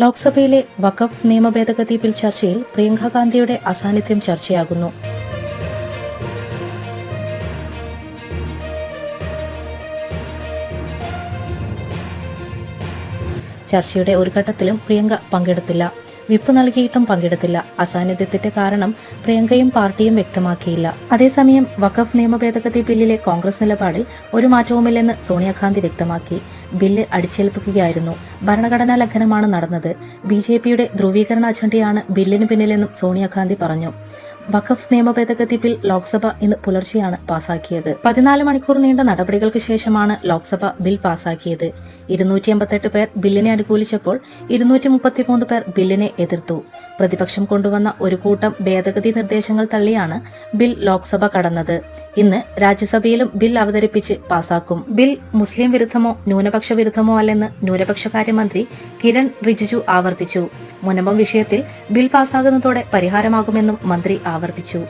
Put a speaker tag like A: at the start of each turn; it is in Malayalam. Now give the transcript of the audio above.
A: ലോക്സഭയിലെ വഖഫ് നിയമ ഭേദഗതി ബിൽ ചർച്ചയിൽ പ്രിയങ്ക ഗാന്ധിയുടെ അസാന്നിധ്യം ചർച്ചയാകുന്നു. ചർച്ചയുടെ ഒരു ഘട്ടത്തിലും പ്രിയങ്ക പങ്കെടുത്തില്ല. വിപ്പ് നൽകിയിട്ടും പങ്കെടുത്തില്ല. അസാന്നിധ്യത്തിന്റെ കാരണം പ്രിയങ്കയും പാർട്ടിയും വ്യക്തമാക്കിയില്ല. അതേസമയം വഖഫ് നിയമ ഭേദഗതി ബില്ലിലെ കോൺഗ്രസ് നിലപാടിൽ ഒരു മാറ്റവുമില്ലെന്ന് സോണിയാഗാന്ധി വ്യക്തമാക്കി. ബില്ല് അടിച്ചേൽപ്പിക്കുകയായിരുന്നു. ഭരണഘടനാ ലംഘനമാണ് നടന്നത്. ബി ധ്രുവീകരണ അജണ്ടയാണ് ബില്ലിന് പിന്നിലെന്നും സോണിയാഗാന്ധി പറഞ്ഞു. വഖഫ് നിയമ ഭേദഗതി ബിൽ ലോക്സഭ ഇന്ന് പുലർച്ചെയാണ് പാസാക്കിയത്. പതിനാല് മണിക്കൂർ നീണ്ട നടപടികൾക്ക് ശേഷമാണ് ലോക്സഭ ബിൽ പാസാക്കിയത്. ഇരുന്നൂറ്റി എൺപത്തെട്ട് പേർ ബില്ലിനെ അനുകൂലിച്ചപ്പോൾ ഇരുന്നൂറ്റി മുപ്പത്തിമൂന്ന് പേർ ബില്ലിനെ എതിർത്തു. പ്രതിപക്ഷം കൊണ്ടുവന്ന ഒരു കൂട്ടം ഭേദഗതി നിർദ്ദേശങ്ങൾ തള്ളിയാണ് ബിൽ ലോക്സഭ കടന്നത്. ഇന്ന് രാജ്യസഭയിലും ബിൽ അവതരിപ്പിച്ച് പാസാക്കും. ബിൽ മുസ്ലിം വിരുദ്ധമോ ന്യൂനപക്ഷ വിരുദ്ധമോ അല്ലെന്ന് ന്യൂനപക്ഷകാര്യമന്ത്രി കിരൺ റിജിജു ആവർത്തിച്ചു. മുനമ്പം വിഷയത്തിൽ ബിൽ പാസാകുന്നതോടെ പരിഹാരമാകുമെന്നും മന്ത്രി ആവർത്തിച്ചു.